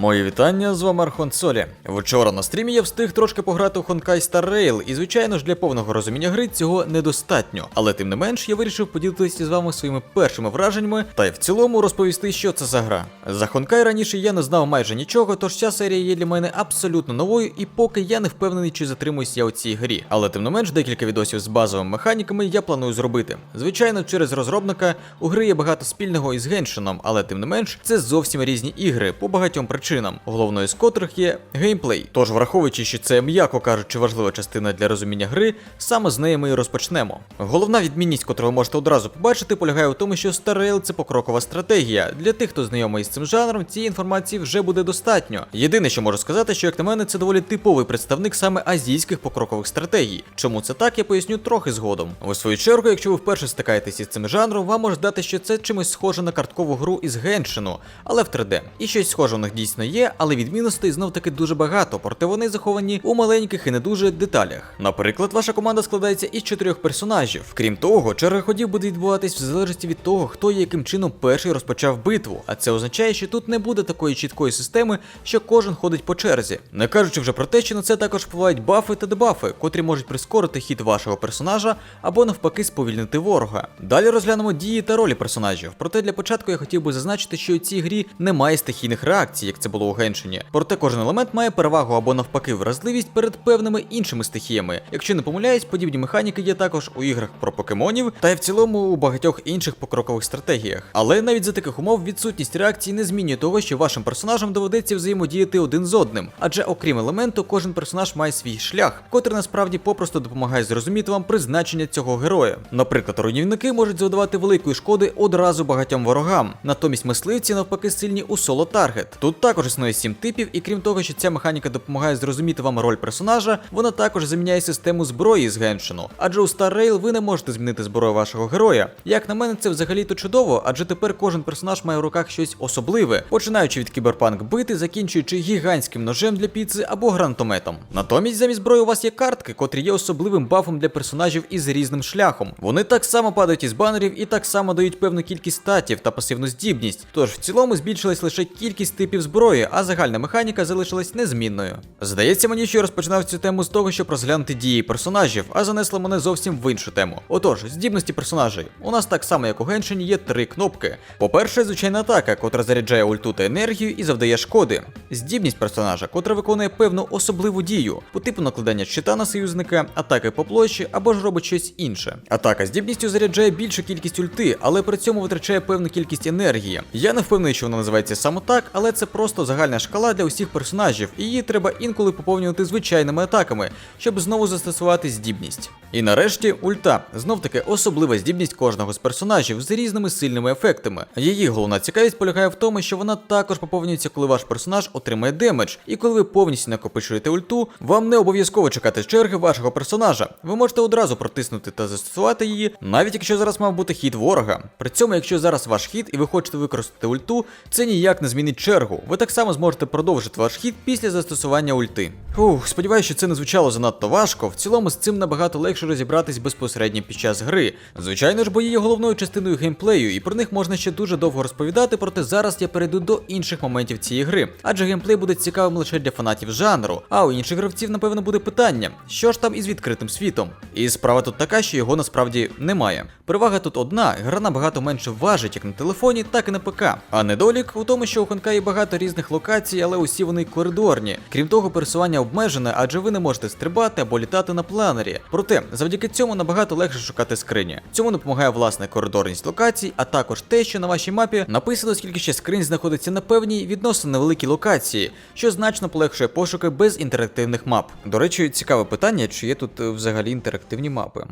Мої вітання, з вами Архон Солі. Вчора на стрімі я встиг трошки пограти у Honkai Star Rail, і звичайно ж для повного розуміння гри цього недостатньо. Але тим не менш я вирішив поділитися з вами своїми першими враженнями та й в цілому розповісти, що це за гра. За Honkai раніше я не знав майже нічого, тож ця серія є для мене абсолютно новою, і поки я не впевнений, чи затримуюсь я у цій грі. Але тим не менш, декілька відосів з базовими механіками я планую зробити. Звичайно, через розробника у гри є багато спільного із Геншином, але тим не менш це зовсім різні ігри по багатьом причинам, головною з котрих є геймплей. Тож, враховуючи, що це м'яко кажучи важлива частина для розуміння гри, саме з неї ми і розпочнемо. Головна відмінність, котру ви можете одразу побачити, полягає в тому, що Star Rail – це покрокова стратегія. Для тих, хто знайомий з цим жанром, цієї інформації вже буде достатньо. Єдине, що можу сказати, що як на мене, це доволі типовий представник саме азійських покрокових стратегій. Чому це так, я поясню трохи згодом. У свою чергу, якщо ви вперше стикаєтеся із цим жанром, вам може здати, що це чимось схоже на карткову гру із Геншину, але в 3D. І щось схоже у них дійсно є, але відмінностей знов таки дуже багато, проте вони заховані у маленьких і не дуже деталях. Наприклад, ваша команда складається із чотирьох персонажів. Крім того, черга ходів буде відбуватись в залежності від того, хто і яким чином перший розпочав битву. А це означає, що тут не буде такої чіткої системи, що кожен ходить по черзі. Не кажучи вже про те, що на це також впливають бафи та дебафи, котрі можуть прискорити хід вашого персонажа або навпаки сповільнити ворога. Далі розглянемо дії та ролі персонажів. Проте для початку я хотів би зазначити, що у цій грі немає стихійних реакцій, як це було у Геншині. Проте кожен елемент має перевагу або навпаки вразливість перед певними іншими стихіями. Якщо не помиляюсь, подібні механіки є також у іграх про покемонів та й в цілому у багатьох інших покрокових стратегіях. Але навіть за таких умов відсутність реакції не змінює того, що вашим персонажам доведеться взаємодіяти один з одним. Адже окрім елементу, кожен персонаж має свій шлях, котрий насправді попросту допомагає зрозуміти вам призначення цього героя. Наприклад, руйнівники можуть завдавати великої шкоди одразу багатьом ворогам. Натомість мисливці навпаки сильні у соло таргет. Тут також існує сім типів, і крім того, що ця механіка допомагає зрозуміти вам роль персонажа, вона також заміняє систему зброї з Геншину. Адже у Star Rail ви не можете змінити зброю вашого героя. Як на мене, це взагалі то чудово, адже тепер кожен персонаж має в руках щось особливе, починаючи від кіберпанк бити, закінчуючи гігантським ножем для піци або гранатометом. Натомість замість зброї у вас є картки, котрі є особливим бафом для персонажів із різним шляхом. Вони так само падають із банерів і так само дають певну кількість статів та пасивну здібність. Тож в цілому збільшилась лише кількість типів зброї, а загальна механіка залишилась незмінною. Здається мені, що я розпочинав цю тему з того, щоб розглянути дії персонажів, а занесло мене зовсім в іншу тему. Отож, здібності персонажей. У нас так само, як у Геншині, є три кнопки. По-перше, звичайна атака, котра заряджає ульту та енергію і завдає шкоди. Здібність персонажа, котра виконує певну особливу дію, по типу накладання щита на союзника, атаки по площі або ж робить щось інше. Атака здібністю заряджає більшу кількість ульти, але при цьому витрачає певну кількість енергії. Я не впевнений, що вона називається саме так, але це просто загальна шкала для усіх персонажів, і її треба інколи поповнювати звичайними атаками, щоб знову застосувати здібність. І нарешті ульта знов таки особлива здібність кожного з персонажів з різними сильними ефектами. Її головна цікавість полягає в тому, що вона також поповнюється, коли ваш персонаж отримає демедж, і коли ви повністю накопичуєте ульту, вам не обов'язково чекати черги вашого персонажа. Ви можете одразу протиснути та застосувати її, навіть якщо зараз мав бути хід ворога. При цьому, якщо зараз ваш хід і ви хочете використати ульту, це ніяк не змінить чергу. Ви так само зможете продовжити ваш хід після застосування ульти. Фух, сподіваюся, що це не звучало занадто важко. В цілому з цим набагато легше розібратись безпосередньо під час гри. Звичайно ж, бої є головною частиною геймплею, і про них можна ще дуже довго розповідати, проте зараз я перейду до інших моментів цієї гри. Адже геймплей буде цікавим лише для фанатів жанру, а у інших гравців, напевно, буде питання, що ж там із відкритим світом. І справа тут така, що його насправді немає. Перевага тут одна: гра набагато менше важить як на телефоні, так і на ПК. А недолік у тому, що у Хонка є багато різних локацій, але усі вони коридорні. Крім того, пересування обмежене, адже ви не можете стрибати або літати на планері. Проте, завдяки цьому набагато легше шукати скрині. Цьому допомагає власне коридорність локацій, а також те, що на вашій мапі написано, скільки ще скринь знаходиться на певній відносно невеликій локації, що значно полегшує пошуки без інтерактивних мап. До речі, цікаве питання, чи є тут е, взагалі інтерактивні мапи.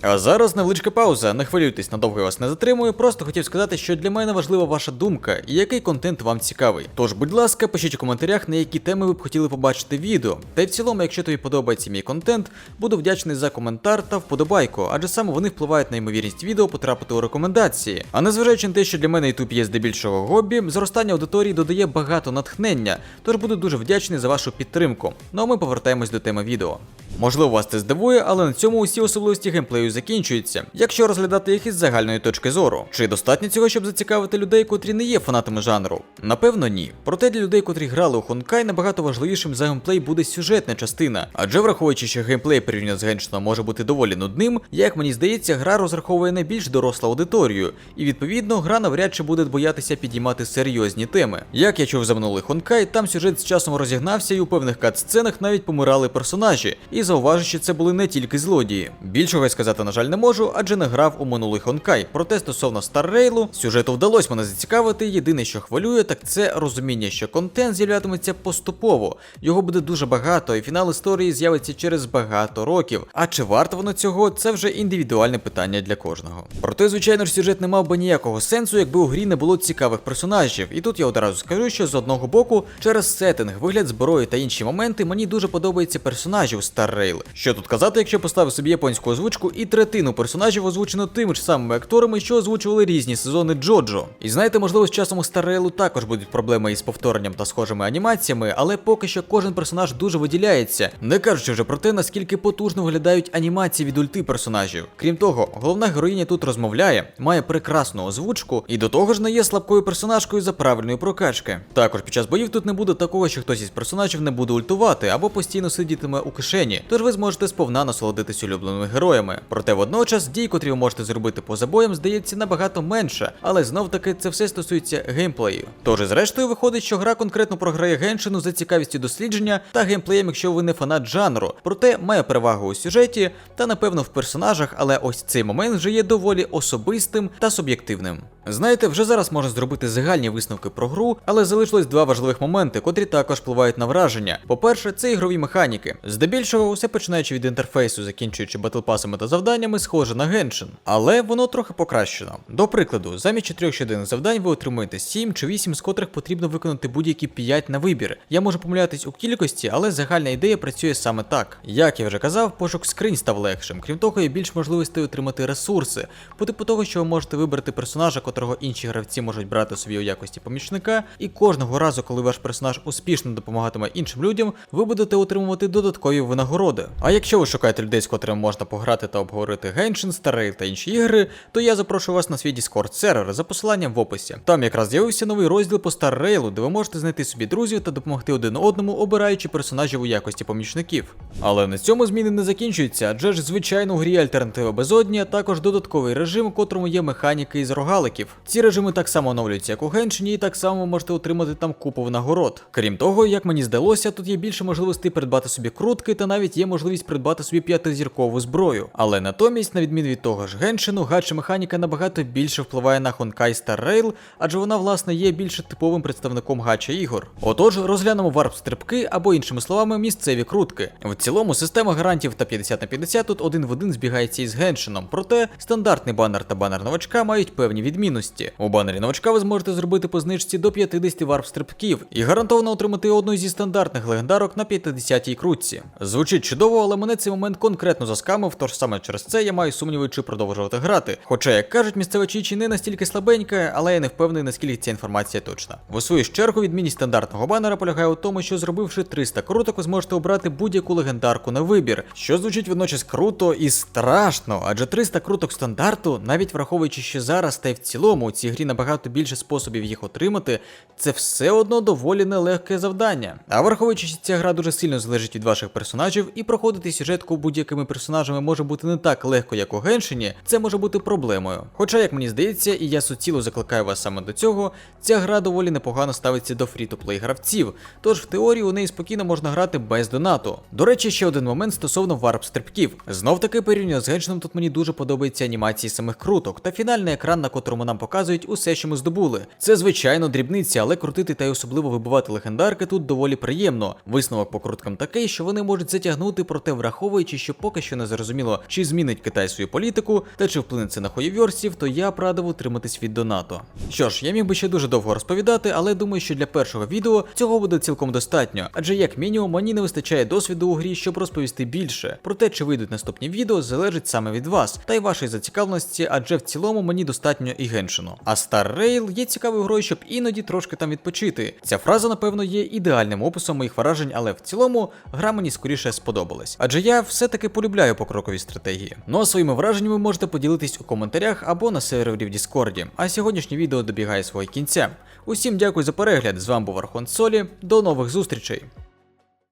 А зараз невеличка пауза. Не хвилюйтесь, надовго я вас не затримую. Просто хотів сказати, що для мене важлива ваша думка і який контент вам цікавий. Тож, будь ласка, пишіть у коментарях, на які теми ви б хотіли побачити відео. Та й в цілому, якщо тобі подобається мій контент, буду вдячний за коментар та вподобайку, адже саме вони впливають на ймовірність відео потрапити у рекомендації. А незважаючи на те, що для мене YouTube є здебільшого хобі, зростання аудиторії додає багато натхнення, тож буду дуже вдячний за вашу підтримку. Ну а ми повертаємось до теми відео. Можливо, вас це здивує, але на цьому усі особливості геймплею закінчуються, якщо розглядати їх із загальної точки зору. Чи достатньо цього, щоб зацікавити людей, котрі не є фанатами жанру? Напевно, ні. Проте для людей, котрі грали у Хонкай, набагато важливішим за геймплей буде сюжетна частина. Адже враховуючи, що геймплей порівняно з Геншином може бути доволі нудним, як мені здається, гра розраховує на більш дорослу аудиторію, і відповідно гра навряд чи буде боятися підіймати серйозні теми. Як я чув за минулий Хонкай, там сюжет з часом розігнався, і у певних кат-сценах навіть помирали персонажі. І зауважу, що це були не тільки злодії. Більшого я сказати, на жаль, не можу, адже не грав у минулий Хонкай. Проте стосовно Старрейлу, сюжету вдалося мене зацікавити. Єдине, що хвилює, так це розуміння, що контент з'являтиметься поступово. Його буде дуже багато, і фінал історії з'явиться через багато років. А чи варто воно цього, це вже індивідуальне питання для кожного. Проте, звичайно ж, сюжет не мав би ніякого сенсу, якби у грі не було цікавих персонажів. І тут я одразу скажу, що з одного боку, через сеттинг, вигляд зброї та інші моменти, мені дуже подобаються персонажі у Star Rail. Що тут казати, якщо поставив собі японську озвучку і третину персонажів озвучено тими ж самими акторами, що озвучували різні сезони Джоджо. І знаєте, можливо, з часом у Rail також будуть проблеми із повторенням та схожими анімаціями, але поки що кожен персонаж дуже виділяється, не кажучи вже про те, наскільки потужно виглядають анімації від ульти персонажів. Крім того, головна героїня тут розмовляє, має прекрасну озвучку і до того ж не є слабкою персонажкою за правильної прокачки. Також під час боїв тут не буде такого, що хтось із персонажів не буде ультувати або постійно сидітиме у кишені, тож ви зможете сповна насолодитись улюбленими героями. Проте водночас дій, котрі ви можете зробити поза боєм, здається набагато менше, але знов таки це все стосується геймплею. Тож, зрештою, виходить, що гра конкретно програє геншину за цікавістю дослідження та геймплеєм, якщо ви не фанат жанру. Проте має перевагу у сюжеті та напевно в персонажах, але ось цей момент вже є доволі особистим та суб'єктивним. Знаєте, вже зараз можна зробити загальні висновки про гру, але залишилось два важливих моменти, котрі також впливають на враження. По-перше, це ігрові механіки. Здебільшого, усе починаючи від інтерфейсу, закінчуючи батлпасами та завданнями, схоже на Геншин. Але воно трохи покращено. До прикладу, замість чотирьох щоденних завдань ви отримуєте 7 чи 8, з котрих потрібно виконати будь-які 5 на вибір. Я можу помилятись у кількості, але загальна ідея працює саме так. Як я вже казав, пошук скринь став легшим. Крім того, є більш можливостей отримати ресурси, по типу того, що ви можете вибрати персонажа, котрого інші гравці можуть брати собі у якості помічника, і кожного разу, коли ваш персонаж успішно допомагатиме іншим людям, ви будете отримувати додаткові винагороди. А якщо ви шукаєте людей, з котрими можна пограти та обговорити Genshin, Star та інші ігри, то я запрошую вас на свій Discord сервер за посиланням в описі. Там якраз з'явився новий розділ по Rail, де ви можете знайти собі друзів та допомогти один одному, обираючи персонажів у якості помічників. Але на цьому зміни не закінчуються, адже ж звичайно у грі альтернатива безодні, а також додатковий режим, у котрому є механіки із рогаликів. Ці режими так само оновлюються, як у Геншині, і так само можете отримати там купу винагород. Крім того, як мені здалося, тут є більше можливостей придбати собі крутки, та навіть є можливість придбати собі п'ятизіркову зброю. Але натомість, на відміну від того ж Геншину, гача механіка набагато більше впливає на Honkai Star Rail, адже вона, власне, є більше типовим представником гача ігор. Отож, розглянемо варп стрибки або, іншими словами, місцеві крутки. В цілому, система гарантів та 50 на 50 тут один в один збігається із Геншином, проте стандартний банер та банер новачка мають певні відмінності. У банері новачка ви зможете зробити по знижці до 50 варп стрибків і гарантовано отримати одну зі стандартних легендарок на 50-й крутці. Звучить чудово, але мене цей момент конкретно заскамив, тож саме через це я маю сумніви, чи продовжувати грати. Хоча, як кажуть, місцева чічі не настільки слабенька, але я не впевнений, наскільки ця інформація точна. В свою чергу, відмінність стандартного банера полягає у тому, що зробивши 300 круток, ви зможете обрати будь-яку легендарку на вибір, що звучить водночас круто і страшно, адже 300 круток стандарту, навіть враховуючи, що зараз та й в цілому у цій грі набагато більше способів їх отримати, це все одно доволі нелегке завдання. А враховуючи, що ця гра дуже сильно залежить від ваших персонажів, і проходити сюжетку будь-якими персонажами може бути не так легко, як у Геншині, це може бути проблемою. Хоча, як мені здається, і я суціло закликаю вас саме до цього, ця гра доволі непогано ставиться до фрі-то-плей гравців, тож в теорії у неї спокійно можна грати без донату. До речі, ще один момент стосовно варп стрибків. Знов таки порівняно з Геншином тут мені дуже подобається анімації самих круток та фінальний екран, на котрому нам показують усе, що ми здобули. Це звичайно дрібниці, але крутити та й особливо вибивати легендарки тут доволі приємно. Висновок по круткам такий, що вони можуть затягнути, проте враховуючи, що поки що не зрозуміло, чи змінить Китай свою політику та чи вплине це на хуєвьорсів, то я б радив утриматись від донату. Що ж, я міг би ще дуже довго розповідати, але думаю, що для першого відео цього буде цілком достатньо, адже як мінімум мені не вистачає досвіду у грі, щоб розповісти більше. Про те, чи вийдуть наступні відео, залежить саме від вас та й вашої зацікавленості, адже в цілому мені достатньо і геншину. А Star Rail є цікавою грою, щоб іноді трошки там відпочити. Ця фраза, напевно, є ідеальним описом моїх вражень, але в цілому гра мені скоріше сподобалось. Адже я все-таки полюбляю покрокові стратегії. Ну а своїми враженнями можете поділитись у коментарях або на сервері в Діскорді. А сьогоднішнє відео добігає свого кінця. Усім дякую за перегляд. З вами був Архон Солі. До нових зустрічей.